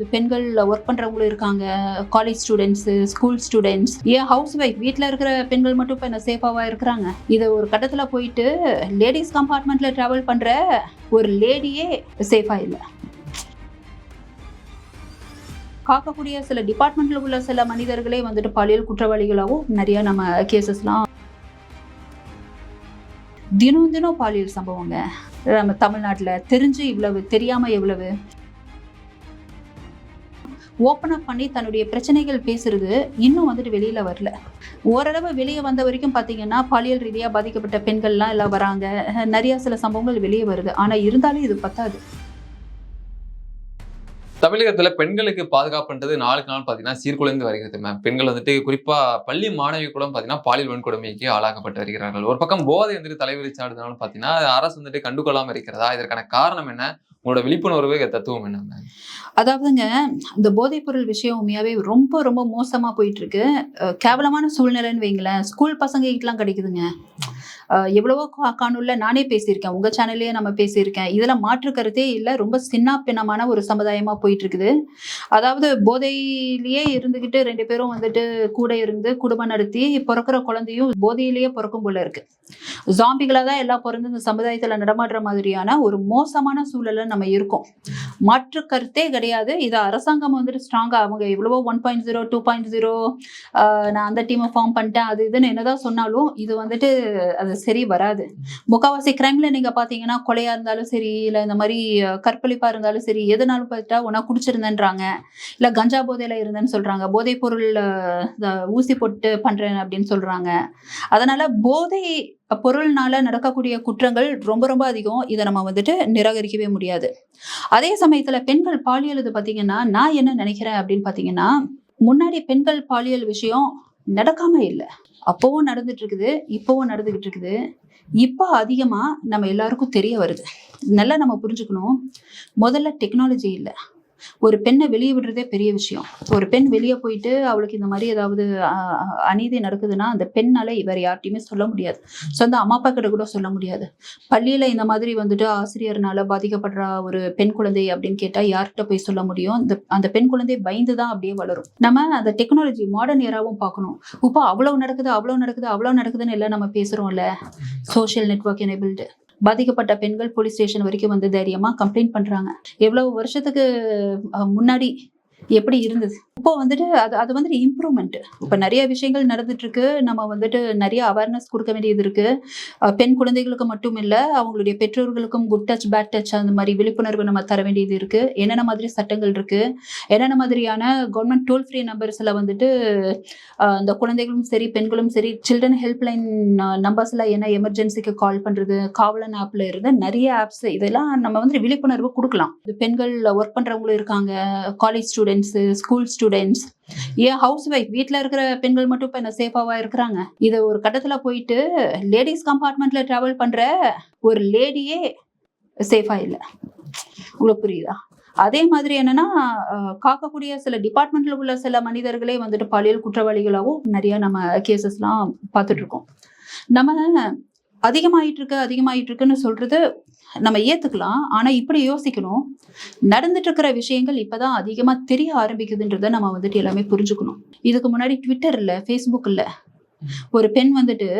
பெண்கள் ஒர்க் பண்றவங்களும் இருக்காங்க. காலேஜ் ஸ்டூடெண்ட்ஸ் ஸ்கூல் ஸ்டூடெண்ட்ஸ் ஏன் ஹவுஸ் ஒய்ஃப் வீட்டில் இருக்கிற பெண்கள் மட்டும் இப்போ என்ன சேஃபாவா இருக்கிறாங்க? இதை ஒரு கட்டத்துல போயிட்டு லேடிஸ் கம்பார்ட்மெண்ட்ல டிராவல் பண்ற ஒரு லேடியே சேஃபா இல்லை. காக்கக்கூடிய சில டிபார்ட்மெண்ட்ல உள்ள சில மனிதர்களே வந்துட்டு பாலியல் குற்றவாளிகளாகவும் நிறைய நம்ம கேசஸ்லாம் தினம் தினம் பாலியல் சம்பவங்க. நம்ம தமிழ்நாட்டில் தெரிஞ்சு இவ்வளவு தெரியாம எவ்வளவு? ஓப்பன் அப் பண்ணி தன்னுடைய பிரச்சனைகள் பேசுறது இன்னும் வந்துட்டு வெளியில வரல. ஓரளவு வெளியே வந்த வரைக்கும் பார்த்தீங்கன்னா பாலியல் ரீதியாக பாதிக்கப்பட்ட பெண்கள்லாம் எல்லாம் வராங்க. நிறைய சில சம்பவங்கள் வெளியே வருது. ஆனால் இருந்தாலும் இது பத்தாது. தமிழகத்துல பெண்களுக்கு பாதுகாப்புன்றது நாளுக்கு நாள் பாத்தீங்கன்னா சீர்குலைந்து வருகிறது மேம் பெண்கள் வந்துட்டு குறிப்பா பள்ளி மாணவி கூட பாத்தீங்கன்னா பாலியல் வன்கொடுமைக்கு ஆளாக்கப்பட்டு வருகிறார்கள். ஒரு பக்கம் போதை வந்துட்டு தலைவிரிச்சாடுனாலும் பாத்தீங்கன்னா பார்த்தீங்கன்னா அரசு வந்துட்டு கண்டுகொள்ளாம இருக்கிறதா? இதற்கான காரணம் என்ன? உங்களோட விழிப்புணர்வு தத்துவம் என்ன அதாவதுங்க இந்த போதைப்பொருள் விஷயம் உண்மையாவே ரொம்ப ரொம்ப மோசமா போயிட்டு இருக்கு. கேவலமான சூழ்நிலைன்னு வைங்களேன். ஸ்கூல் பசங்க கிட்டலாம் கிடைக்குதுங்க. எவ்வளவோ கா- நானே பேசியிருக்கேன். உங்க சேனல்லயே நம்ம பேசியிருக்கேன். இதுல மாற்று கருத்தே இல்லை. ரொம்ப சின்ன பின்னமான ஒரு சமுதாயமா போயிட்டு இருக்குது அதாவது போதையிலேயே இருந்துகிட்டு ரெண்டு பேரும் வந்துட்டு கூட இருந்து குடும்பம் நடத்தி பிறக்கிற குழந்தையும் போதையிலேயே பிறக்கும் போல இருக்கு. ஜாம்பிகளா தான் எல்லாம் பிறந்து இந்த சமுதாயத்துல நடமாடுற மாதிரியான ஒரு மோசமான சூழல்ல நம்ம இருக்கோம். மாற்று கருத்தே கிடையாது. இது அரசாங்கம் வந்துட்டு ஸ்ட்ராங்கா அவங்க எவ்வளவோ one point zero two point zero நான் அந்த டீமை ஃபார்ம் பண்ணிட்டேன் அது இதுன்னு என்னதான் சொன்னாலும் இது வந்துட்டு அது சரி வராது. முக்காவாசி கிரைம்ல நீங்க பாத்தீங்கன்னா கொலையா இருந்தாலும் சரி இல்ல இந்த மாதிரி கற்பழிப்பாக கற்பழிப்பா இருந்தாலும் சரி எதுனாலும் பார்த்தா உனா குடிச்சிருந்தேன்றாங்க. இல்ல கஞ்சா போதையில இருந்தேன்னு சொல்றாங்க. போதைப் பொருள் இந்த ஊசி போட்டு பண்றேன் அப்படின்னு சொல்றாங்க. அதனால போதை பொருள்னால நடக்கக்கூடிய குற்றங்கள் ரொம்ப ரொம்ப அதிகம். இதை நம்ம வந்துட்டு நிராகரிக்கவே முடியாது. அதே சமயத்துல பெண்கள் பாலியல் இது பாத்தீங்கன்னா நான் என்ன நினைக்கிறேன் அப்படின்னு பாத்தீங்கன்னா முன்னாடி பெண்கள் பாலியல் விஷயம் நடக்காம இல்லை. அப்பவும் நடந்துட்டு இருக்குது இப்பவும் நடந்துகிட்டு இருக்குது. இப்போ அதிகமாக நம்ம எல்லாருக்கும் தெரிய வருது. நல்லா நம்ம புரிஞ்சுக்கணும். முதல்ல டெக்னாலஜி இல்லை. ஒரு பெண்ணை வெளியே விடுறதே பெரிய விஷயம். ஒரு பெண் வெளியே போயிட்டு அவளுக்கு இந்த மாதிரி ஏதாவது அநீதி நடக்குதுன்னா அந்த பெண்ணால இவர் யார்ட்டையுமே சொல்ல முடியாது. சொந்த அம்மா அப்பா கிட்ட கூட சொல்ல முடியாது. பள்ளியில இந்த மாதிரி வந்துட்டு ஆசிரியர்னால பாதிக்கப்படுற ஒரு பெண் குழந்தை அப்படின்னு கேட்டா யார்கிட்ட போய் சொல்ல முடியும்? இந்த அந்த பெண் குழந்தை பயந்து தான் அப்படியே வளரும். நம்ம அந்த டெக்னாலஜி மாடர்ன் ஏராவும் பார்க்கணும். இப்போ அவ்வளவு நடக்குது அவ்வளவு நடக்குது அவ்வளவு நடக்குதுன்னு எல்லாம் நம்ம பேசுறோம்ல. சோஷியல் நெட்வொர்க் எனேபிள்டு பாதிக்கப்பட்ட பெண்கள் போலீஸ் ஸ்டேஷன் வரைக்கும் வந்து தைரியமா கம்ப்ளைண்ட் பண்றாங்க. எவ்வளவு வருஷத்துக்கு முன்னாடி எப்படி இருந்தது? இப்போ வந்துட்டு அது அது வந்துட்டு இம்ப்ரூவ்மெண்ட் இப்போ நிறைய விஷயங்கள் நடந்துட்டு இருக்கு நம்ம வந்துட்டு நிறைய அவேர்னஸ் கொடுக்க வேண்டியது இருக்கு. பெண் குழந்தைகளுக்கு மட்டும் இல்லை அவங்களுடைய பெற்றோர்களுக்கும் குட் டச் பேட் டச் அந்த மாதிரி விழிப்புணர்வு நம்ம தர வேண்டியது இருக்கு. என்னென்ன மாதிரி சட்டங்கள் இருக்கு? என்னென்ன மாதிரியான கவர்மெண்ட் டோல் ஃப்ரீ நம்பர்ஸ்ல வந்துட்டு அந்த இந்த குழந்தைகளும் சரி பெண்களும் சரி சில்ட்ரன் ஹெல்ப்லைன் நம்பர்ஸ்ல என்ன எமர்ஜென்சிக்கு கால் பண்றது காவலன் ஆப்ல இருந்து நிறைய ஆப்ஸ் இதெல்லாம் நம்ம வந்து விழிப்புணர்வு கொடுக்கலாம். இது பெண்கள் ஒர்க் பண்றவங்களும் இருக்காங்க college student students school students ஏன் ஹவுஸ் ஒய்ஃப் வீட்டில் இருக்கிற பெண்கள் மட்டும் இப்போ என்ன சேஃபாவா இருக்கிறாங்க? இதை ஒரு கட்டத்துல போயிட்டு லேடிஸ் கம்பார்ட்மெண்ட்ல ட்ராவல் பண்ற ஒரு லேடியே சேஃபாக இல்லை. உங்களுக்கு புரியுதா? அதே மாதிரி என்னன்னா காக்கக்கூடிய சில டிபார்ட்மெண்ட்ல உள்ள சில மனிதர்களே வந்துட்டு பாலியல் குற்றவாளிகளாகவும் நிறைய நம்ம கேசஸ்லாம் பார்த்துட்டு இருக்கோம். நம்ம அதிகமாயிட்டு இருக்கு அதிகமாயிட்டு இருக்குன்னு சொல்றது நம்ம ஏத்துக்கலாம். ஆனா இப்படி யோசிக்கணும். நடந்துட்டு இருக்கிற விஷயங்கள் இப்பதான் அதிகமா தெரிய ஆரம்பிக்குதுன்றத நம்ம வந்துட்டு எல்லாமே புரிஞ்சுக்கணும். இதுக்கு முன்னாடி ட்விட்டர் இல்ல ஃபேஸ்புக் இல்ல. ஒரு பெண் வந்துட்டு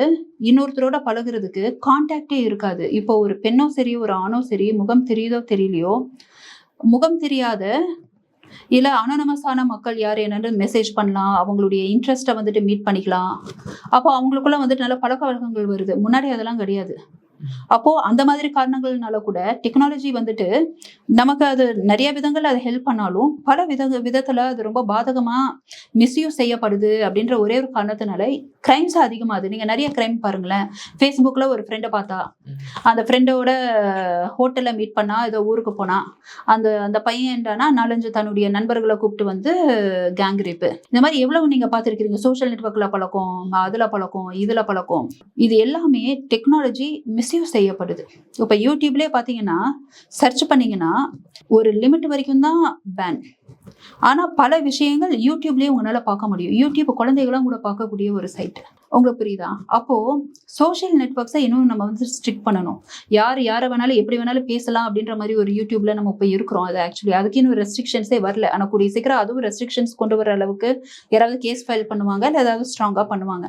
இன்னொருத்தரோட பழகுறதுக்கு கான்டாக்டே இருக்காது. இப்போ ஒரு பெண்ணோ சரி ஒரு ஆணோ சரி முகம் தெரியுதோ தெரியலையோ முகம் தெரியாத இல்ல அனானமஸான மக்கள் யார் என்னன்னு மெசேஜ் பண்ணலாம். அவங்களுடைய இன்ட்ரெஸ்ட்டை வந்துட்டு மீட் பண்ணிக்கலாம். அப்போ அவங்களுக்குள்ள வந்துட்டு நல்ல பழக்க வழக்கங்கள் வருது. முன்னாடி அதெல்லாம் கிடையாது. அப்போ அந்த மாதிரி காரணங்கள்னால கூட டெக்னாலஜி வந்துட்டு நமக்கு அது நிறைய விதங்கள் அது ஹெல்ப் பண்ணாலும் பல வித விதத்துல அது ரொம்ப பாதகமா மிஸ்யூஸ் செய்யப்படுது அப்படின்ற ஒரே ஒரு காரணத்தினால கிரைம்ஸ் அதிகமாகுது. நீங்கள் நிறைய கிரைம் பாருங்களேன். ஃபேஸ்புக்கில் ஒரு ஃப்ரெண்டை பார்த்தா அந்த ஃப்ரெண்டோட ஹோட்டலில் மீட் பண்ணா ஏதோ ஊருக்கு போனா அந்த அந்த பையன் என்னன்னா நாலஞ்சு தன்னுடைய நண்பர்களை கூப்பிட்டு வந்து கேங் ரேப்பு இந்த மாதிரி எவ்வளவு நீங்கள் பார்த்துருக்கீங்க சோஷியல் நெட்ஒர்க்கில் பழக்கம் அதில் பழக்கம் இதில் பழக்கம். இது எல்லாமே டெக்னாலஜி மிஸ்யூஸ் செய்யப்படுது. இப்போ யூடியூப்லேயே பார்த்தீங்கன்னா சர்ச் பண்ணீங்கன்னா ஒரு லிமிட் வரைக்கும் தான் பேன் ஆனால் பல விஷயங்கள் யூடியூப்லேயே உங்களால் பார்க்க முடியும். யூடியூப் குழந்தைகளும் கூட பார்க்கக்கூடிய ஒரு சைட் உங்களுக்கு புரியுதா? அப்போது சோஷியல் நெட்ஒர்க்ஸை இன்னும் நம்ம வந்து ஸ்ட்ரிக் பண்ணணும். யார் யாரை வேணாலும் எப்படி வேணாலும் பேசலாம் அப்படின்ற மாதிரி ஒரு யூடியூப்ல நம்ம இப்போ இருக்கிறோம். அது ஆக்சுவலி அதுக்கு இன்னும் ரெஸ்ட்ரிக்ஷன்ஸே வரல. ஆனால் கூடிய சீக்கிரம் அதுவும் ரெஸ்ட்ரிக்ஷன்ஸ் கொண்டு வர அளவுக்கு யாராவது கேஸ் ஃபைல் பண்ணுவாங்க இல்லை ஏதாவது ஸ்ட்ராங்காக பண்ணுவாங்க.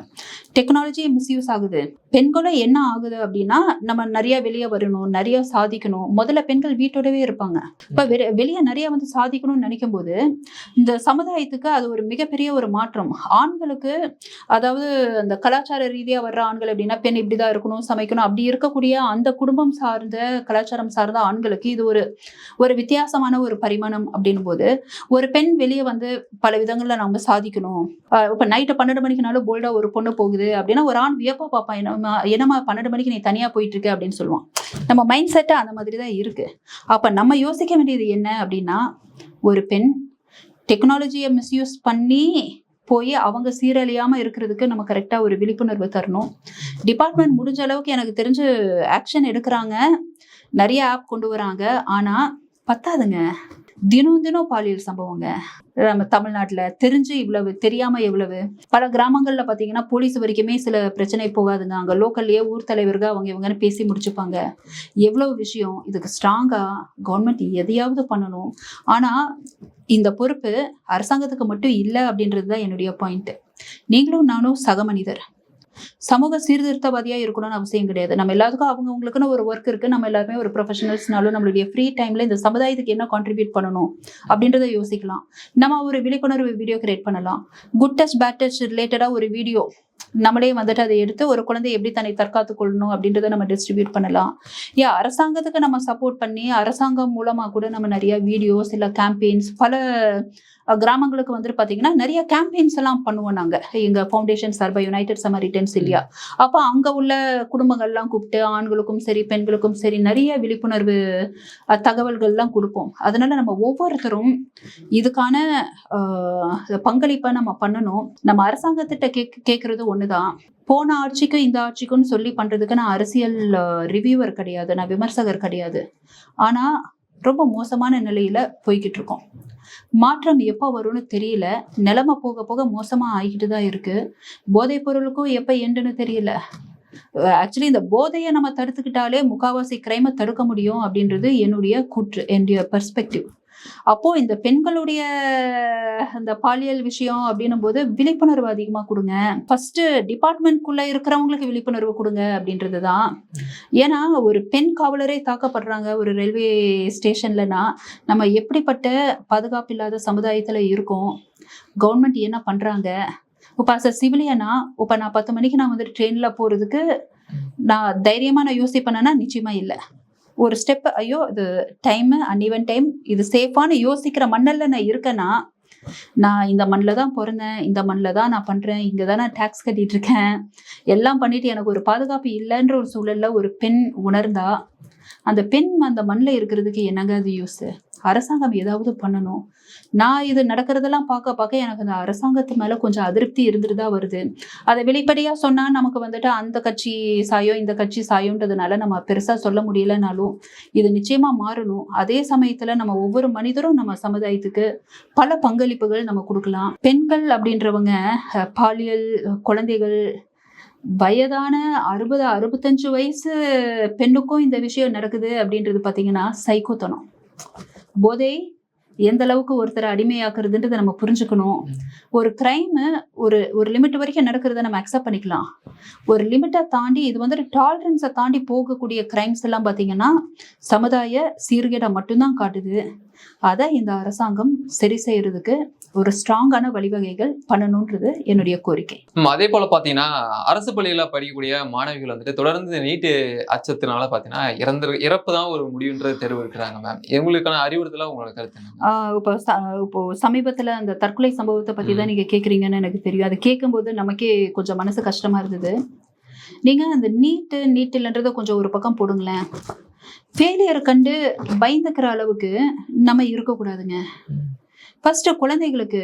டெக்னாலஜி மிஸ்யூஸ் ஆகுது. பெண்களும் என்ன ஆகுது அப்படின்னா நம்ம நிறைய வெளியே வரணும் நிறைய சாதிக்கணும். முதல்ல பெண்கள் வீட்டோடவே இருப்பாங்க. இப்போ வெளியே நிறைய வந்து சாதிக்கணும்னு நினைக்கும் போது இந்த சமுதாயத்துக்கு அது ஒரு மிகப்பெரிய ஒரு மாற்றம். ஆண்களுக்கு அதாவது அந்த கலாச்சார ரீதியாக வர்ற ஆண்கள் எப்படின்னா பெண் இப்படிதான் இருக்கணும் சமைக்கணும் அப்படி இருக்கக்கூடிய அந்த குடும்பம் சார்ந்த கலாச்சாரம் சார்ந்த ஆண்களுக்கு இது ஒரு ஒரு வித்தியாசமான ஒரு பரிமாணம் அப்படின்னும் போது ஒரு பெண் வெளியே வந்து பல விதங்கள்ல நம்ம சாதிக்கணும். இப்ப நைட்டு பன்னெண்டு மணிக்குனாலும் போல்டா ஒரு பொண்ணு போகுது அப்படின்னா ஒரு ஆண் வியப்பா பார்ப்பான் என்னம்மா என்னம்மா பன்னெண்டு மணிக்கு நீ தனியாக போயிட்டுருக்க அப்படின்னு சொல்லுவான். நம்ம மைண்ட் செட்டாக அந்த மாதிரி தான் இருக்குது அப்போ நம்ம யோசிக்க வேண்டியது என்ன அப்படின்னா ஒரு பெண் டெக்னாலஜியை மிஸ்யூஸ் பண்ணி போய் அவங்க சீரழியாமல் இருக்கிறதுக்கு நம்ம கரெக்டாக ஒரு விழிப்புணர்வு தரணும். டிபார்ட்மெண்ட் முடிஞ்ச அளவுக்கு எனக்கு தெரிஞ்சு ஆக்ஷன் எடுக்கிறாங்க. நிறைய ஆப் கொண்டு வராங்க. ஆனால் பத்தாதுங்க. தினம் தினம் பாலியல் சம்பவங்க. நம்ம தமிழ்நாட்டில் தெரிஞ்சு இவ்வளவு தெரியாம எவ்வளவு. பல கிராமங்களில் பார்த்தீங்கன்னா போலீஸ் வரைக்குமே சில பிரச்சனை போகாதுங்க. அங்கே லோக்கல்லையே ஊர் தலைவர்கள் அவங்க இவங்கன்னு பேசி முடிச்சுப்பாங்க. எவ்வளவு விஷயம். இதுக்கு ஸ்ட்ராங்காக கவர்மெண்ட் எதையாவது பண்ணணும். ஆனால் இந்த பொறுப்பு அரசாங்கத்துக்கு மட்டும் இல்லை அப்படின்றது தான் என்னுடைய பாயிண்ட்டு நீங்களும் நானும் சக மனிதர். சமூக சீர்திருத்தவாதியா இருக்கணும்னு அவசியம் கிடையாது. நம்ம எல்லாத்துக்கும் அவங்க அவங்களுக்குன்னு ஒரு ஒர்க் இருக்கு. நம்ம எல்லாருமே ஒரு ப்ரொஃபஷனல்ஸ்னாலும் நம்மளுடைய ஃப்ரீ டைம்ல இந்த சமுதாயத்துக்கு என்ன கான்ட்ரிபியூட் பண்ணணும் அப்படின்றத யோசிக்கலாம். நம்ம ஒரு விழிப்புணர்வு வீடியோ கிரியேட் பண்ணலாம். குட் டச் பேட் டச் ரிலேட்டடா ஒரு வீடியோ நம்மளே வந்துட்டு அதை எடுத்து ஒரு குழந்தை எப்படி தன்னை தற்காத்து கொள்ளணும் அப்படின்றத நம்ம டிஸ்ட்ரிபியூட் பண்ணலாம். ஏன் அரசாங்கத்துக்கு நம்ம சப்போர்ட் பண்ணி அரசாங்கம் மூலமா கூட நம்ம நிறைய வீடியோஸ் இல்லை கேம்பெயின்ஸ் பல கிராமங்களுக்கு வந்துட்டு பார்த்தீங்கன்னா நிறைய கேம்பெயின்ஸ் எல்லாம் பண்ணுவோம் நாங்கள் எங்கள் ஃபவுண்டேஷன் சார்பாக யுனைடெட் சமரிட்டன்ஸ் இல்லையா? அப்போ அங்கே உள்ள குடும்பங்கள்லாம் கூப்பிட்டு ஆண்களுக்கும் சரி பெண்களுக்கும் சரி நிறைய விழிப்புணர்வு தகவல்கள்லாம் கொடுப்போம். அதனால நம்ம ஒவ்வொருத்தரும் இதுக்கான பங்களிப்பை நம்ம பண்ணணும். நம்ம அரசாங்கத்திட்ட கேக் ஒண்ணுதான். போன ஆட்சிக்கும் இந்த ஆட்சிக்கும்னு சொல்லி பண்றதுக்கு நான் அரசியல் ரிவ்யூவர் கிடையாது. நான் விமர்சகர் கிடையாது. ஆனா ரொம்ப மோசமான நிலையில போய்கிட்டு இருக்கோம். மாற்றம் எப்போ வரும்னு தெரியல. நிலைமை போக போக மோசமா ஆகிட்டு தான் இருக்கு. போதைப் பொருளுக்கும் எப்போ எண்டுன்னு தெரியல. ஆக்சுவலி இந்த போதையை நம்ம தடுத்துக்கிட்டாலே முக்காவாசி கிரைமை தடுக்க முடியும் அப்படின்றது என்னுடைய கூற்று என்னுடைய பெர்ஸ்பெக்டிவ் அப்போ இந்த பெண்களுடைய அந்த பாலியல் விஷயம் அப்படின்னும் போது விழிப்புணர்வு அதிகமா கொடுங்க. ஃபர்ஸ்ட் டிபார்ட்மெண்ட்குள்ள இருக்கிறவங்களுக்கு விழிப்புணர்வு கொடுங்க அப்படின்றது தான் ஏன்னா ஒரு பெண் காவலரே தாக்கப்படுறாங்க ஒரு ரயில்வே ஸ்டேஷன்லனா நம்ம எப்படிப்பட்ட பாதுகாப்பு இல்லாத சமுதாயத்துல இருக்கோம்? கவர்மெண்ட் என்ன பண்றாங்க? இப்போ அஸ் அ சிவிலியனா இப்போ நான் பத்து மணிக்கு நான் வந்துட்டு ட்ரெயினில் போகிறதுக்கு நான் தைரியமாக நான் யோசிப்பேனா? நிச்சயமா இல்லை. ஒரு ஸ்டெப் ஐயோ இது டைமு அன்இவன் டைம் இது சேஃபான யோசிக்கிற மண்ணில் நான் இருக்கேன்னா நான் இந்த மண்ணில் தான் பிறந்தேன் இந்த மண்ணில் தான் நான் பண்ணுறேன் இங்கே தான் நான் டேக்ஸ் கட்டிட்டு இருக்கேன். எல்லாம் பண்ணிட்டு எனக்கு ஒரு பாதுகாப்பு இல்லைன்ற ஒரு சூழலில் ஒரு பெண் உணர்ந்தா அந்த பெண் அந்த மண்ணில் இருக்கிறதுக்கு என்னங்க அது யூஸு அரசாங்கம் ஏதாவது பண்ணணும். நான் இது நடக்கிறதெல்லாம் பார்க்க பார்க்க எனக்கு அந்த அரசாங்கத்து மேல கொஞ்சம் அதிருப்தி இருந்துட்டு தான் வருது. அதை வெளிப்படையா சொன்னா நமக்கு வந்துட்டு அந்த கட்சி சாயம் இந்த கட்சி சாயம்ன்றதுனால நம்ம பெருசா சொல்ல முடியலனாலும் இது நிச்சயமா மாறணும். அதே சமயத்துல நம்ம ஒவ்வொரு மனிதரும் நம்ம சமுதாயத்துக்கு பல பங்களிப்புகள் நம்ம கொடுக்கலாம். பெண்கள் அப்படின்றவங்க அஹ், பாலியல் குழந்தைகள் வயதான அறுபது அறுபத்தஞ்சு வயசு பெண்ணுக்கும் இந்த விஷயம் நடக்குது அப்படின்றது பார்த்தீங்கன்னா சைக்கோத்தனம் போதை எந்த அளவுக்கு ஒருத்தரை அடிமையாக்குறதுன்றதை நம்ம புரிஞ்சுக்கணும். ஒரு கிரைமு ஒரு ஒரு லிமிட் வரைக்கும் நடக்கிறத நம்ம அக்செப்ட் பண்ணிக்கலாம். ஒரு லிமிட்டை தாண்டி இது வந்துட்டு டாலரன்ஸை தாண்டி போகக்கூடிய கிரைம்ஸ் எல்லாம் பார்த்தீங்கன்னா சமுதாய சீர்கேடை மட்டும்தான் காட்டுது. அதை இந்த அரசாங்கம் சரி செய்யறதுக்கு ஒரு ஸ்ட்ராங்கான வழிவகைகள் பண்ணணுன்றது என்னுடைய கோரிக்கை. அதே போல பாத்தீங்கன்னா அரசு பள்ளியில படிக்கக்கூடிய மாணவிகள் வந்துட்டு தொடர்ந்து நீட்டு அச்சத்தினால பாத்தீங்கன்னா இறந்து இறப்பு தான் ஒரு முடிவுன்றது தெரிவு இருக்கிறாங்க மேம் இவங்களுக்கான அறிவுறுத்தலா உங்களோட கருத்து இப்போ இப்போ சமீபத்துல அந்த தற்கொலை சம்பவத்தை பத்தி தான் நீங்க கேக்குறீங்கன்னு எனக்கு தெரியும். அதை கேட்கும்போது நமக்கே கொஞ்சம் மனசு கஷ்டமா இருந்தது. நீங்க அந்த நீட்டு நீட் இல்லைன்றதை கொஞ்சம் ஒரு பக்கம் போடுங்களேன். ஃபெயிலியர் கண்டு பயந்துக்கிற அளவுக்கு நம்ம இருக்கக்கூடாதுங்க. ஃபர்ஸ்ட் குழந்தைகளுக்கு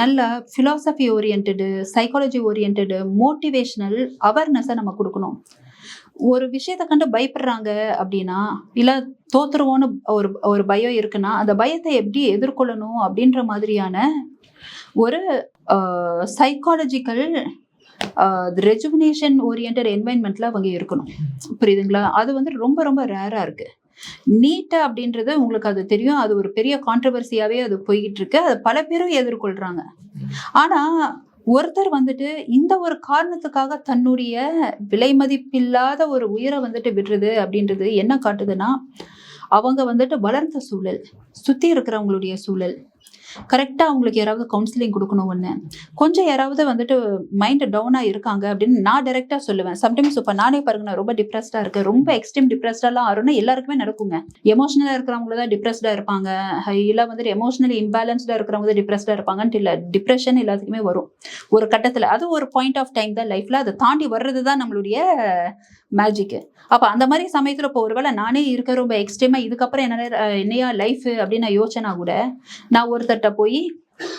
நல்ல philosophy oriented psychology oriented motivational அவேர்னஸை நம்ம கொடுக்கணும். ஒரு விஷயத்தை கண்டு பயப்படுறாங்க அப்படின்னா இல்லை தோத்துருவோன்னு ஒரு ஒரு பயம் இருக்குன்னா அந்த பயத்தை எப்படி எதிர்கொள்ளணும் அப்படின்ற மாதிரியான ஒரு சைக்காலஜிக்கல் ரெஜுவினேஷன் ஓரியன்ட் என்வைன்மெண்ட்ல அவங்க இருக்கணும். புரியுதுங்களா? அது வந்து ரொம்ப ரொம்ப ரேரா இருக்கு. நீட்டா அப்படின்றது உங்களுக்கு அது தெரியும். அது ஒரு பெரிய கான்ட்ரவர்சியாவே அது போய்கிட்டு இருக்கு அதை பல பேரும் எதிர்கொள்றாங்க. ஆனா ஒருத்தர் வந்துட்டு இந்த ஒரு காரணத்துக்காக தன்னுடைய விலை மதிப்பில்லாத ஒரு உயிரை வந்துட்டு விடுறது அப்படின்றது என்ன காட்டுதுன்னா அவங்க வந்துட்டு வளர்ந்த சூழல் சுத்தி இருக்கிறவங்களுடைய சூழல். கரெக்டாக அவங்களுக்கு யாராவது கவுன்சிலிங் கொடுக்கணும் ஒன்று கொஞ்சம் யாராவது வந்துட்டு மைண்ட் டவுனாக இருக்காங்க அப்படின்னு நான் டைரெக்டாக சொல்லுவேன். சம்டைம்ஸ் இப்போ நானே பாருங்க நான் ரொம்ப டிப்ரெஸ்டாக இருக்கேன். ரொம்ப எக்ஸ்ட்ரீம் டிப்ரெஸ்டாலாம் ஆறும்னா எல்லாருக்குமே நடக்குங்க. எமோஷனலாக இருக்கிறவங்க தான் டிப்ரெஸ்டாக இருப்பாங்க. இல்லை வந்துட்டு எமோஷனலி இம்பேலன்ஸ்டாக இருக்கிறவங்க தான் டிப்ரெஸ்டாக இருப்பாங்கன்ட்டு இல்லை டிப்ரெஷன் எல்லாத்துக்குமே வரும். ஒரு கட்டத்தில். அது ஒரு பாயிண்ட் ஆஃப் டைம் தான் லைஃப்பில் அதை தாண்டி வர்றது தான் நம்மளுடைய மேஜிக்கு அப்போ அந்த மாதிரி சமயத்தில் இப்போ ஒருவேளை நானே இருக்க ரொம்ப எக்ஸ்ட்ரீமாக இதுக்கப்புறம் என்ன என்னையா லைஃப் அப்படின்னு நான் யோசனா கூட நான் ஒருத்தர்கிட்ட போய்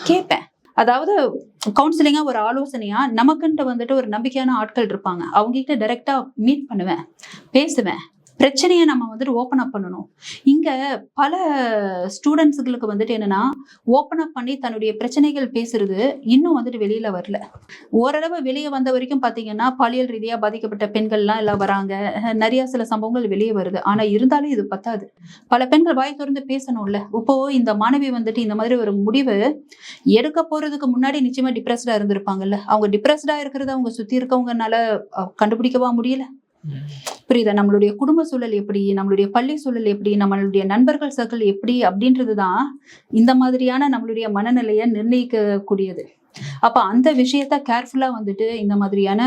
கேட்பேன் அதாவது கவுன்சிலிங்காக ஒரு ஆலோசனையா நமக்குன்ட்டு வந்துட்டு ஒரு நம்பிக்கையான ஆட்கள் இருப்பாங்க. அவங்க கிட்ட டைரக்டா மீட் பண்ணுவேன் பேசுவேன். பிரச்சனையை நம்ம வந்துட்டு ஓப்பன் அப் பண்ணணும். இங்க பல ஸ்டூடெண்ட்ஸுகளுக்கு வந்துட்டு என்னன்னா ஓப்பன் அப் பண்ணி தன்னுடைய பிரச்சனைகள் பேசுறது இன்னும் வந்துட்டு வெளியில வரல. ஓரளவு வெளியே வந்த வரைக்கும் பாத்தீங்கன்னா பாலியல் ரீதியா பாதிக்கப்பட்ட பெண்கள்லாம் எல்லாம் வராங்க. நிறைய சில சம்பவங்கள் வெளியே வருது. ஆனா இருந்தாலும் இது பத்தாது. பல பெண்கள் வாய் திறந்து பேசணும்ல. இப்போ இந்த மாணவி வந்துட்டு இந்த மாதிரி ஒரு முடிவு எடுக்க போறதுக்கு முன்னாடி நிச்சயமா டிப்ரெஸ்டா இருந்திருப்பாங்கல்ல. அவங்க டிப்ரெஸ்டா இருக்கிறத அவங்க சுத்தி இருக்கவங்கனால கண்டுபிடிக்கவா முடியல? புரியுதா? நம்மளுடைய குடும்ப சூழல் எப்படி? நம்மளுடைய பள்ளி சூழல் எப்படி? நம்மளுடைய நண்பர்கள் சர்க்கிள் எப்படி? அப்படின்றது தான் இந்த மாதிரியான நம்மளுடைய மனநிலையை நிர்ணயிக்கக்கூடியது. அப்ப அந்த விஷயத்த கேர்ஃபுல்லா வந்துட்டு இந்த மாதிரியான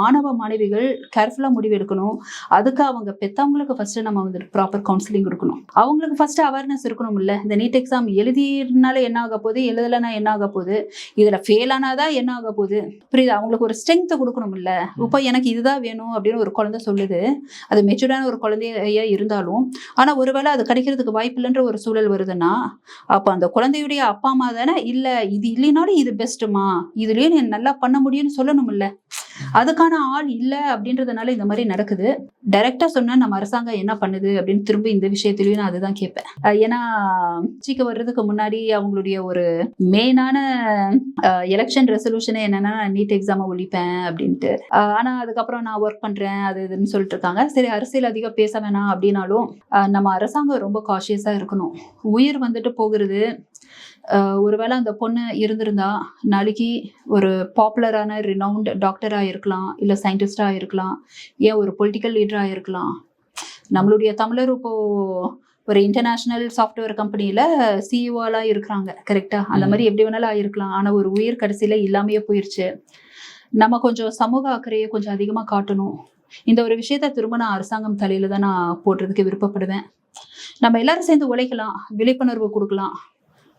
மாணவ மாணவிகள் கேர்ஃபுல்லா முடிவெடுக்கணும். அதுக்கு அவங்க பெத்தவங்களுக்கு ஃபர்ஸ்ட் நம்ம வந்துட்டு ப்ராப்பர் கவுன்சிலிங் கொடுக்கணும். அவங்களுக்கு ஃபர்ஸ்ட் அவேர்னஸ் இருக்கணும் இல்லை இந்த நீட் எக்ஸாம் எழுதினால என்ன ஆக போகுது? எழுதலைன்னா என்ன ஆக போகுது? இதுல ஃபெயில் ஆனாதான் என்ன ஆக போகுது? புரியுது? அவங்களுக்கு ஒரு ஸ்ட்ரென்த் கொடுக்கணும் இல்ல இப்போ எனக்கு இதுதான் வேணும் அப்படின்னு ஒரு குழந்தை சொல்லுது. அது மெச்சூர்டான ஒரு குழந்தையா இருந்தாலும் ஆனா ஒருவேளை அது கிடைக்கிறதுக்கு வாய்ப்பு இல்லைன்ற ஒரு சூழல் வருதுன்னா அப்போ அந்த குழந்தையுடைய அப்பா அம்மா தானே இல்ல இது இல்லைனாலும் இது பெஸ்ட்டுமா இதுலயே நீ நல்லா பண்ண முடியும்னு சொல்லணும் இல்ல அதுக்கான ஆள் இல்ல அப்படின்றதுனால இந்த மாதிரி நடக்குது. டைரக்டா சொன்னா நம்ம அரசாங்கம் என்ன பண்ணுது அப்படின்னு திரும்ப இந்த விஷயத்திலயும் நான் அதுதான் கேட்பேன். ஏன்னா சீக்க வர்றதுக்கு முன்னாடி அவங்களுடைய ஒரு மெயினான எலெக்ஷன் ரெசல்யூஷனே என்னன்னா நீட் எக்ஸாமை ஒழிப்பேன் அப்படின்ட்டு. ஆனா அதுக்கப்புறம் நான் ஒர்க் பண்றேன் அது இதுன்னு சொல்லிட்டு இருக்காங்க. சரி அரசியல் அதிகம் பேச வேணாம் அப்படின்னாலும் நம்ம அரசாங்கம் ரொம்ப காஷியஸா இருக்கணும். உயிர் வந்துட்டு போகிறது ஒருவேளை அந்த பொண்ணு இருந்திருந்தா நாளைக்கு ஒரு பாப்புலரான ரினவுண்ட் டாக்டராக இருக்கலாம் இல்லை சயின்டிஸ்டாக இருக்கலாம் ஏன் ஒரு பொலிட்டிக்கல் லீடராக இருக்கலாம். நம்மளுடைய தமிழர் இப்போ ஒரு இன்டர்நேஷ்னல் சாஃப்ட்வேர் கம்பெனியில் சிஇஓலாம் இருக்கிறாங்க கரெக்டாக அந்த மாதிரி எப்படி வேணாலும் ஆயிருக்கலாம். ஆனால் ஒரு உயிர் கடைசியில் இல்லாமையே போயிருச்சு. நம்ம கொஞ்சம் சமூக அக்கறையை கொஞ்சம் அதிகமாக காட்டணும். இந்த ஒரு விஷயத்த திரும்ப நான் அரசாங்கம் தலையில தான் நான் போடுறதுக்கு விருப்பப்படுவேன். நம்ம எல்லாரும் சேர்ந்து உழைக்கலாம் விழிப்புணர்வு கொடுக்கலாம்.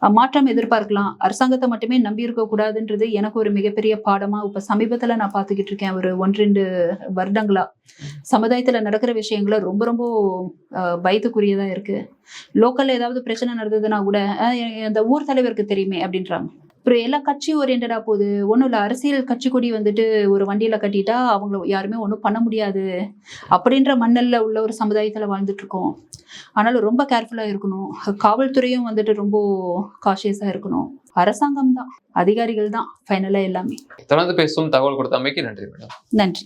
மாற்றம் எதிர்பார்க்கலாம். அரசாங்கத்தை மட்டுமே நம்பி இருக்க கூடாதுன்றது எனக்கு ஒரு மிகப்பெரிய பாடமா இப்ப சமீபத்துல நான் பாத்துக்கிட்டு இருக்கேன். ஒரு ஒன்றிரண்டு வருடங்களா சமுதாயத்துல நடக்கிற விஷயங்கள ரொம்ப ரொம்ப அஹ், பயத்துக்குரியதா இருக்கு. லோக்கல்ல ஏதாவது பிரச்சனை நடந்ததுன்னா கூட அந்த ஊர் தலைவருக்கு தெரியுமே அப்படின்றாங்க. அப்புறம் எல்லாம் கட்சி ஓரியன்டா போகுது. ஒன்றும் இல்லை அரசியல் கட்சி கொடி வந்துட்டு ஒரு வண்டியில கட்டிட்டா அவங்கள யாருமே ஒன்றும் பண்ண முடியாது அப்படின்ற மண்ணல்ல உள்ள ஒரு சமுதாயத்துல வாழ்ந்துட்டு இருக்கோம். ஆனாலும் ரொம்ப கேர்ஃபுல்லா இருக்கணும். காவல்துறையும் வந்துட்டு ரொம்ப காஷியஸா இருக்கணும். அரசாங்கம் தான் அதிகாரிகள் தான் ஃபைனலா எல்லாமே. தொடர்ந்து பேசும் தகவல் கொடுத்தமைக்கு நன்றி மேடம். நன்றி.